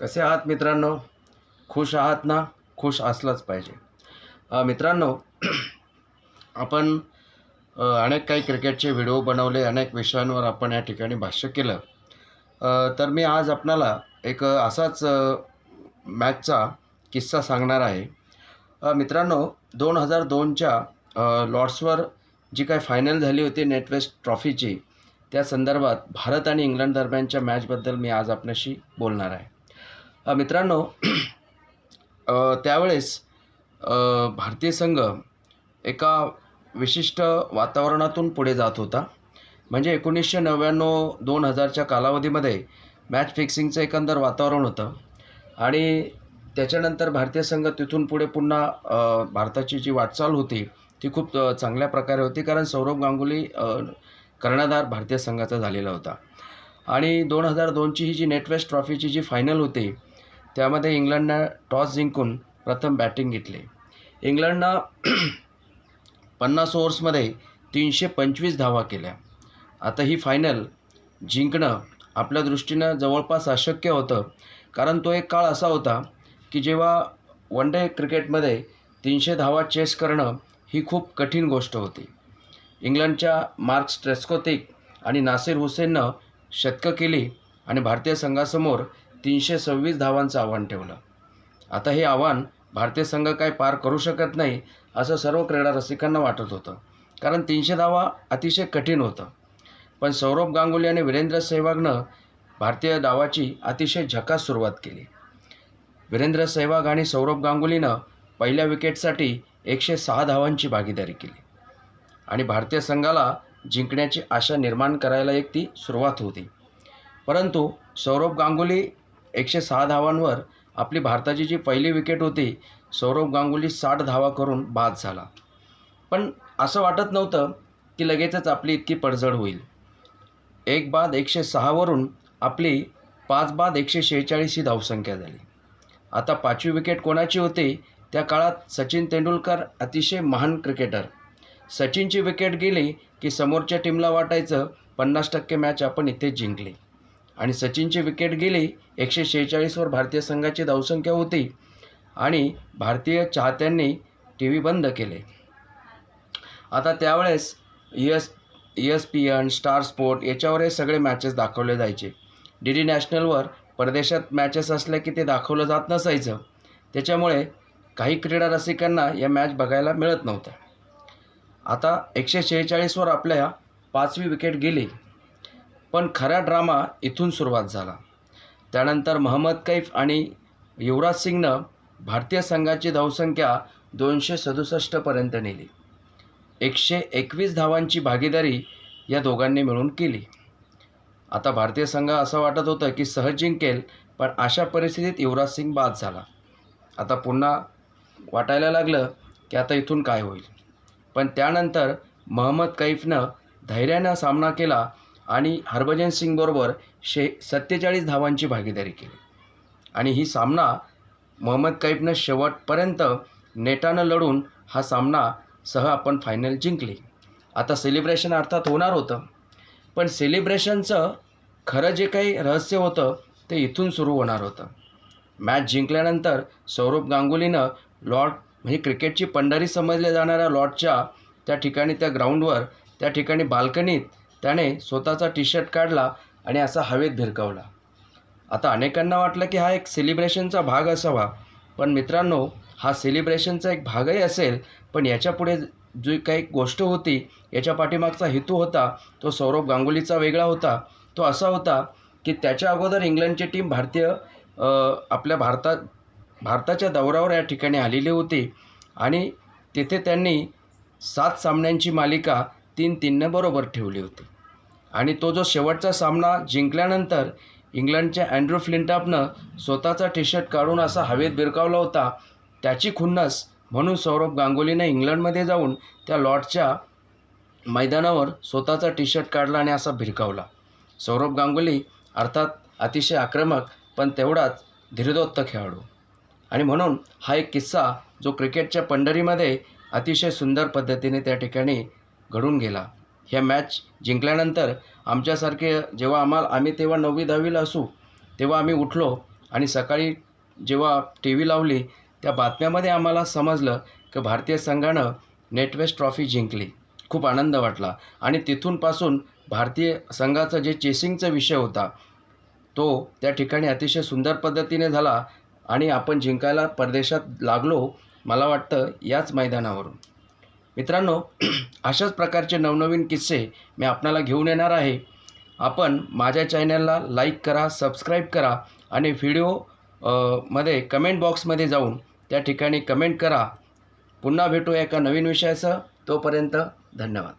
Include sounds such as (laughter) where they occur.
कसे आहात मित्रांनो? खुश आहात ना? खुश असलंच पाहिजे. मित्रांनो (clears throat) आपण अनेक काही क्रिकेटचे व्हिडिओ बनवले अनेक विषयांवर आपण या ठिकाणी भाष्य केलं. तर मी आज आपणाला एक असाच मॅचचा किस्सा सांगणार आहे. मित्रांनो दोन हजार दोनच्या लॉर्ड्सवर जी काही फायनल झाली होती नेटवेस्ट ट्रॉफीची त्या संदर्भात भारत आणि इंग्लंड दरम्यानच्या मॅचबद्दल मी आज आपल्याशी बोलणार आहे. मित्रांनो त्यावेळेस भारतीय संघ एका विशिष्ट वातावरणातून पुढे जात होता. म्हणजे एकोणीसशे नव्याण्णव दोन हजारच्या कालावधीमध्ये मॅच फिक्सिंगचं एकंदर वातावरण होतं. आणि त्याच्यानंतर भारतीय संघ तिथून पुढे पुन्हा भारताची जी वाटचाल होती ती खूप चांगल्या प्रकारे होती. कारण सौरभ गांगुली कर्णधार भारतीय संघाचा झालेला होता. आणि दोन हजार दोनची ही जी नेटवेस्ट ट्रॉफीची जी फायनल होती त्यामध्ये इंग्लंडनं टॉस जिंकून प्रथम बॅटिंग घेतली. इंग्लंडनं (clears throat) पन्नास ओव्हर्समध्ये तीनशे पंचवीस धावा केल्या. आता ही फायनल जिंकणं आपल्या दृष्टीनं जवळपास अशक्य होतं कारण तो एक काळ असा होता की जेव्हा वन डे क्रिकेटमध्ये तीनशे धावा चेस करणं ही खूप कठीण गोष्ट होती. इंग्लंडच्या मार्क स्ट्रेस्कोथिक आणि नासिर हुसेननं शतकं केली आणि भारतीय संघासमोर तीनशे सव्वीस धावांचं आव्हान ठेवलं. आता हे आव्हान भारतीय संघ काय पार करू शकत नाही असं सर्व क्रीडा रसिकांना वाटत होतं. कारण तीनशे धावा अतिशय कठीण होतं. पण सौरभ गांगुली आणि वीरेंद्र सेहवागनं भारतीय डावाची अतिशय झकास सुरुवात केली. वीरेंद्र सेहवाग आणि सौरभ गांगुलीनं पहिल्या विकेटसाठी एकशे सहा धावांची भागीदारी केली. आणि भारतीय संघाला जिंकण्याची आशा निर्माण करायला एक ती सुरुवात होती. परंतु सौरभ गांगुली एकशे सहा धावांवर आपली भारताची जी पहिली विकेट होती सौरभ गांगुली साठ धावा करून बाद झाला. पण असं वाटत नव्हतं की लगेचच आपली इतकी पडझड होईल. एक बाद एकशे सहावरून आपली पाच बाद एकशे शेहेचाळीस ही धावसंख्या झाली. आता पाचवी विकेट कोणाची होती त्या काळात सचिन तेंडुलकर अतिशय महान क्रिकेटर सचिनची विकेट गेली की समोरच्या टीमला वाटायचं पन्नास टक्के मॅच आपण इथेच जिंकली. आणि सचिनची विकेट गेली एकशे शेहेचाळीसवर भारतीय संघाची धावसंख्या होती आणि भारतीय चाहत्यांनी टी व्ही बंद केले. आता त्यावेळेस S S S P N star sport याच्यावर हे सगळे मॅचेस दाखवले जायचे. डी डी नॅशनलवर परदेशात मॅचेस असल्या की ते दाखवलं जात नसायचं. त्याच्यामुळे काही क्रीडा रसिकांना या मॅच बघायला मिळत नव्हत्या आता एकशे शेहेचाळीसवर आपल्या पाचवी विकेट गेली. पण खरा ड्रामा इथून सुरुवात झाला. त्यानंतर महम्मद कैफ आणि युवराज सिंगनं भारतीय संघाची धावसंख्या दोनशे सदुसष्टपर्यंत नेली. एकशे एकवीस धावांची भागीदारी या दोघांनी मिळून केली. आता भारतीय संघ असं वाटत होतं की सहज जिंकेल पण अशा परिस्थितीत युवराज सिंग बाद झाला. आता पुन्हा वाटायला लागलं की आता इथून काय होईल. पण त्यानंतर महम्मद कैफनं धैर्यानं सामना केला आणि हरभजन सिंगबरोबर शे सत्तेचाळीस धावांची भागीदारी केली. आणि ही सामना मोहम्मद कैफनं शेवटपर्यंत नेटानं लढून हा सामना सह आपण फायनल जिंकली. आता सेलिब्रेशन अर्थात होणार होतं. पण सेलिब्रेशनचं खरं जे काही रहस्य होतं ते इथून सुरू होणार होतं. मॅच जिंकल्यानंतर सौरभ गांगुलीनं लॉर्ड म्हणजे क्रिकेटची पंढरी समजल्या जाणाऱ्या लॉर्डच्या त्या ठिकाणी त्या ग्राउंडवर त्या ठिकाणी बाल्कनीत त्याने स्वतःचा टी शर्ट काढला आणि असा हवेत भिरकावला. आता अनेकांना वाटलं की हा एक सेलिब्रेशनचा भाग असावा पण मित्रांनो हा सेलिब्रेशनचा एक भागही असेल पण याच्यापुढे जी काही गोष्ट होती याच्या पाठीमागचा हेतू होता तो सौरभ गांगुलीचा वेगळा होता. तो असा होता की त्याच्या अगोदर इंग्लंडची टीम भारतीय आपल्या भारतात भारताच्या दौऱ्यावर या ठिकाणी आलेली होती आणि तिथे त्यांनी सात सामन्यांची मालिका तीन तीननं बरोबर ठेवली होती. आणि तो जो शेवटचा सामना जिंकल्यानंतर इंग्लंडच्या अँड्रू फ्लिंटॉपनं स्वतःचा टी शर्ट काढून असा हवेत बिरकावला होता त्याची खुन्नस म्हणून सौरभ गांगुलीने इंग्लंडमध्ये जाऊन त्या लॉर्डच्या मैदानावर स्वतःचा टी शर्ट काढला आणि असा भिरकावला सौरभ गांगुली अर्थात अतिशय आक्रमक पण तेवढाच धीरदोत्त खेळाडू. आणि म्हणून हा एक किस्सा जो क्रिकेटच्या पंढरीमध्ये अतिशय सुंदर पद्धतीने त्या ठिकाणी घडून गेला. ह्या मॅच जिंकल्यानंतर आमच्यासारखे जेव्हा आम्हाला आम्ही तेव्हा नववी दहावीला असू तेव्हा आम्ही उठलो आणि सकाळी जेव्हा टी व्ही लावली त्या बातम्यामध्ये आम्हाला समजलं की भारतीय संघानं नेटवेस्ट ट्रॉफी जिंकली. खूप आनंद वाटला. आणि तिथूनपासून भारतीय संघाचा जे चेसिंगचा विषय होता तो त्या ठिकाणी अतिशय सुंदर पद्धतीने झाला आणि आपण जिंकायला परदेशात लागलो मला वाटतं याच मैदानावरून. मित्रांनो अशाच प्रकारचे नवनवीन किस्से मी आपणाला घेऊन येणार आहे. आपण माझ्या चॅनलला लाईक करा सबस्क्राईब करा आणि व्हिडिओमध्ये कमेंट बॉक्समध्ये जाऊन त्या ठिकाणी कमेंट करा. पुन्हा भेटूया एका नवीन विषयासह. तोपर्यंत धन्यवाद.